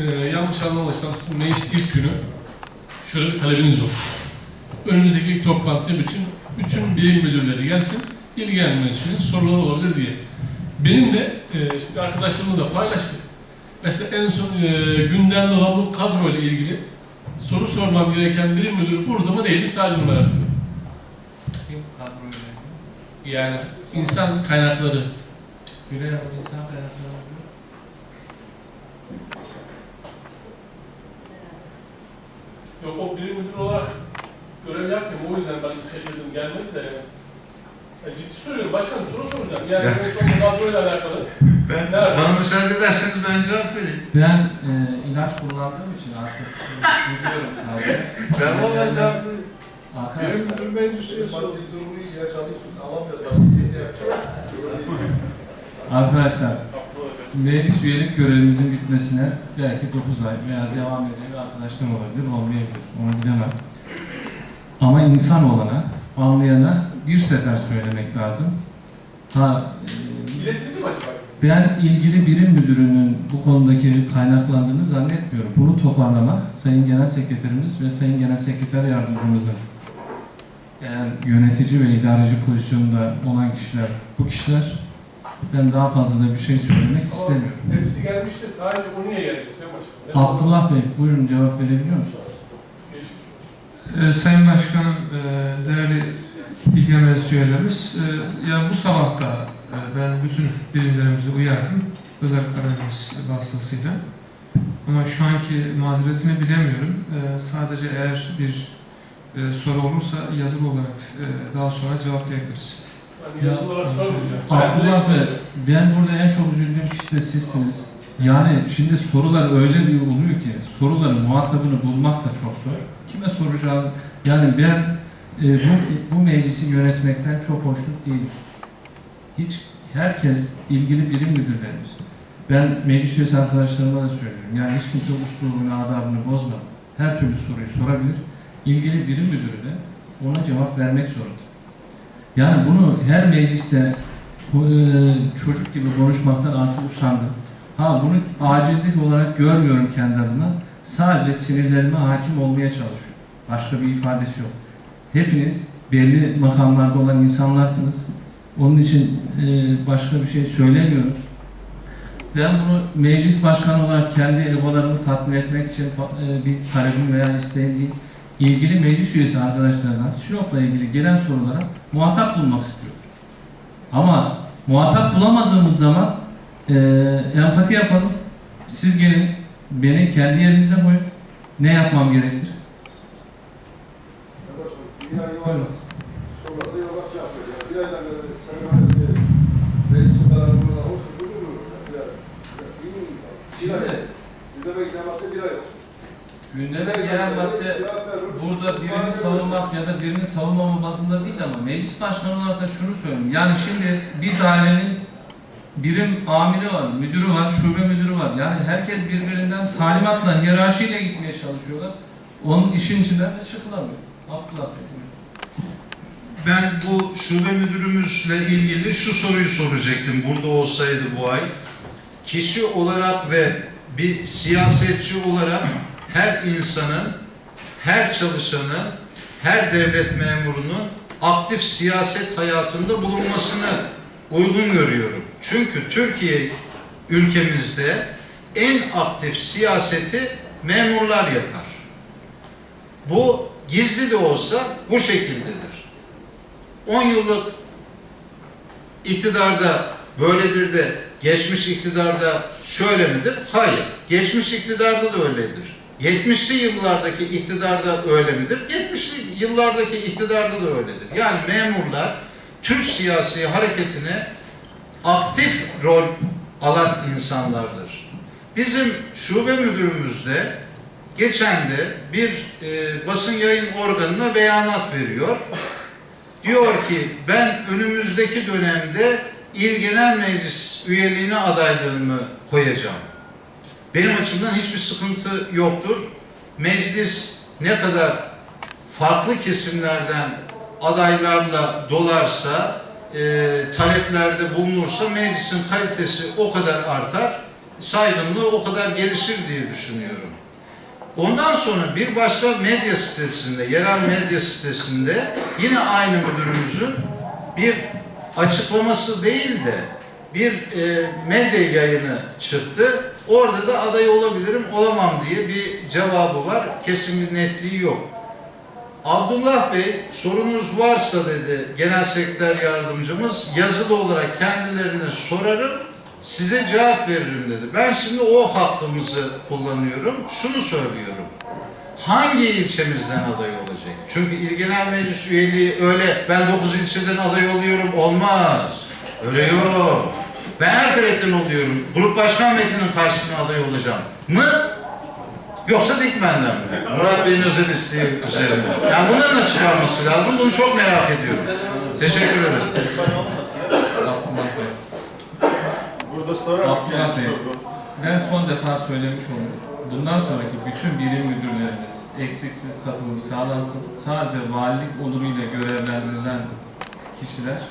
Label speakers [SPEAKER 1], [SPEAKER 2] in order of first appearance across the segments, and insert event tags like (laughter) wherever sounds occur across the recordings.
[SPEAKER 1] e, yanlış anlamamışsam sizin meclis ilk günü şöyle bir talebiniz olsun. Önümüzdeki ilk toplantıya bütün bütün birim müdürleri gelsin, ilgilenmek için sorular olabilir diye. Benim de e, arkadaşlarımla da paylaştık. Mesela en son e, gündemde olan bu kadro ile ilgili soru sormam gereken birim müdürü burada mı değil mi sadece merak ediyorum. Yani insan kaynakları
[SPEAKER 2] ama insan kaynakları.
[SPEAKER 1] Yok o birim müdür olarak görev yapmıyorum. O yüzden ben şaşırdım gelmedi de yani. Yani ciddi söylüyorum başkanım soru soracağım. Yani en son kadroyla alakalı.
[SPEAKER 3] Ben,
[SPEAKER 1] Nerede?
[SPEAKER 3] bana müsaade ederseniz ben cevap vereyim.
[SPEAKER 2] Ben e, ilaç kullandığım için artık e, biliyorum sadece.
[SPEAKER 3] Ben valla cevap vereyim.
[SPEAKER 2] Arkadaşlar,
[SPEAKER 3] Benim müdür meclisi
[SPEAKER 4] Maddi
[SPEAKER 3] oldu.
[SPEAKER 4] durumu ilaç alıyorsunuz, alamıyoruz. Başka bir şey yapacağız.
[SPEAKER 2] arkadaşlar meclis üyelik görevimizin bitmesine belki 9 ay veya devam edecek arkadaşlarım olabilir, olmayabilir. Onu bilemem. Ama insan olana, anlayana bir sefer söylemek lazım. Ha, e,
[SPEAKER 1] İletildi mi acaba?
[SPEAKER 2] Ben ilgili birim müdürünün bu konudaki kaynaklandığını zannetmiyorum. Bunu toparlamak Sayın Genel Sekreterimiz ve Sayın Genel Sekreter Yardımcımızın eğer yönetici ve idareci pozisyonunda olan kişiler, bu kişiler ben daha fazla da bir şey söylemek
[SPEAKER 1] Ama
[SPEAKER 2] istemiyorum.
[SPEAKER 1] Hepsi gelmişti sadece o niye geldi Sayın Başkanım?
[SPEAKER 2] Abdullah Bey buyurun cevap verebiliyor musunuz?
[SPEAKER 5] Ee, Sayın Başkanım, e, değerli bilgi meclis üyelerimiz, e, ya bu sabah da e, ben bütün birimlerimizi uyardım, özel kararımız vasıtasıyla. Ama şu anki mazeretini bilemiyorum. E, Sadece eğer bir e, soru olursa yazılı olarak e, daha sonra cevaplayabiliriz.
[SPEAKER 1] Ben.
[SPEAKER 2] Abdullah Bey, ben burada en çok üzüldüğüm kişi de sizsiniz. Yani şimdi sorular öyle bir oluyor ki, soruların muhatabını bulmak da çok zor. Kime soracağım? Yani ben e, bu, bu meclisi yönetmekten çok hoşnut değilim. Hiç herkes ilgili birim müdürlerimiz. Ben meclis üyesi arkadaşlarıma da söylüyorum. Yani hiç kimse usulünü, adabını bozmadan her türlü soruyu sorabilir. İlgili birim müdürü de ona cevap vermek zorunda. Yani bunu her mecliste e, çocuk gibi konuşmaktan artık usandım. Ha bunu acizlik olarak görmüyorum kendi adıma. Sadece sinirlerime hakim olmaya çalışıyorum. Başka bir ifadesi yok. Hepiniz belli makamlarda olan insanlarsınız. Onun için e, başka bir şey söylemiyorum. Ben bunu meclis başkanı olarak kendi egolarımı tatmin etmek için e, bir talebim veya isteğim değil. İlgili meclis üyesi arkadaşlardan Sinop'la ilgili gelen sorulara muhatap bulmak istiyorum. Ama muhatap bulamadığımız zaman e, empati yapalım. Siz gelin, beni kendi yerinize koyun. Ne yapmam gerekir?
[SPEAKER 4] Şey.
[SPEAKER 2] Şimdi gündeme gelen madde burada birini savunmak ya da birini savunmama bazında değil ama meclis başkanı olarak da şunu söyleyeyim. Yani şimdi bir dairenin birim amiri var, müdürü var, şube müdürü var. Yani herkes birbirinden talimatla, hiyerarşiyle gitmeye çalışıyorlar. Onun işin içinden de çıkılamıyor. Abdullah.
[SPEAKER 3] Ben bu şube müdürümüzle ilgili şu soruyu soracaktım burada olsaydı bu ay. Kişi olarak ve bir siyasetçi olarak her insanın, her çalışanın, her devlet memurunun aktif siyaset hayatında bulunmasını uygun görüyorum. Çünkü Türkiye ülkemizde en aktif siyaseti memurlar yapar. Bu gizli de olsa bu şekildedir. 10 yıllık iktidarda böyledir de geçmiş iktidarda şöyle midir? Hayır. Geçmiş iktidarda da öyledir. 70'li yıllardaki iktidarda öyle midir? 70'li yıllardaki iktidarda da öyledir. Yani memurlar Türk siyasi hareketine aktif rol alan insanlardır. Bizim şube müdürümüz de geçen de bir e, basın yayın organına beyanat veriyor. Diyor ki ben önümüzdeki dönemde İl Genel Meclis üyeliğine adaylığımı koyacağım. Benim açımdan hiçbir sıkıntı yoktur. Meclis ne kadar farklı kesimlerden adaylarla dolarsa, e, taleplerde bulunursa meclisin kalitesi o kadar artar. saygınlığı o kadar gelişir diye düşünüyorum. Ondan sonra bir başka medya sitesinde, yerel medya sitesinde yine aynı müdürümüzün bir açıklaması değil de bir e, medya yayını çıktı. Orada da aday olabilirim, olamam diye bir cevabı var. Kesin bir netliği yok. Abdullah Bey sorunuz varsa dedi genel sekreter yardımcımız yazılı olarak kendilerine sorarım size cevap veririm dedi. Ben şimdi o hakkımızı kullanıyorum. Şunu söylüyorum. Hangi ilçemizden aday olacak? Çünkü İl Genel Meclis üyeliği öyle ben 9 ilçeden aday oluyorum olmaz. Öyle yok. Ben Erfelek'ten oluyorum. Grup Başkan Vekilinin karşısına aday olacağım. Mı? Yoksa Dikmen'den mi? Murat Bey'in özel isteği üzerine. Yani bunların da çıkarması lazım. Bunu çok merak ediyorum. Teşekkür ederim.
[SPEAKER 4] Burada sorar
[SPEAKER 2] Abdullah Bey. Ben son defa söylemiş oldum. Bundan sonraki bütün birim müdürlerimiz eksiksiz katılım sağlansın. Sadece valilik oluruyla görevlendirilen kişiler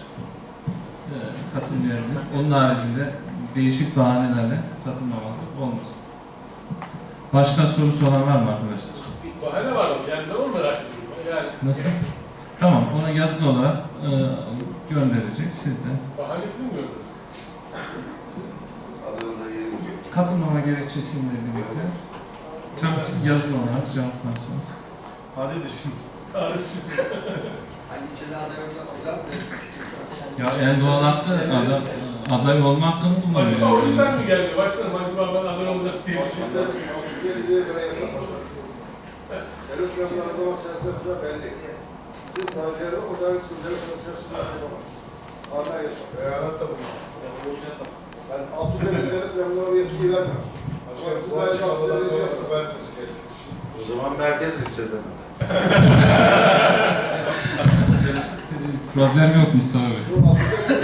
[SPEAKER 2] e, katılmayabilir. Onun haricinde değişik bahanelerle katılmaması olmasın. Başka sorusu olan var mı arkadaşlar?
[SPEAKER 1] Bahane var yani ben onu merak ediyorum. Yani
[SPEAKER 2] Nasıl? Tamam, ona yazılı olarak e, gönderecek. Siz de
[SPEAKER 1] bahanesini mi gördün?
[SPEAKER 2] katılmama gerekçesiyle birlikte tam yazılı olarak cevaplarsanız.
[SPEAKER 4] Hadi (laughs) düşün.
[SPEAKER 1] Tarifsiz.
[SPEAKER 2] Ya Erdoğan hakkı aday, aday olma hakkını
[SPEAKER 1] Acaba o
[SPEAKER 2] kullanıyor.
[SPEAKER 1] yüzden mi geldi? Başkanım acaba ben aday olacak diye bir
[SPEAKER 4] kurumları zaman sertlerinde belli. Siz tarihlerde oradan için devlet kurumlarına yapamaz. Ana yasak. Beyanat da bunu. Ben altı devlet devlet kurumlarına yetki vermem. Başka bu açıklamadan sonra etmesi gerekir.
[SPEAKER 3] O zaman merkez ilçeden. (laughs)
[SPEAKER 2] Problem yok Mustafa Bey.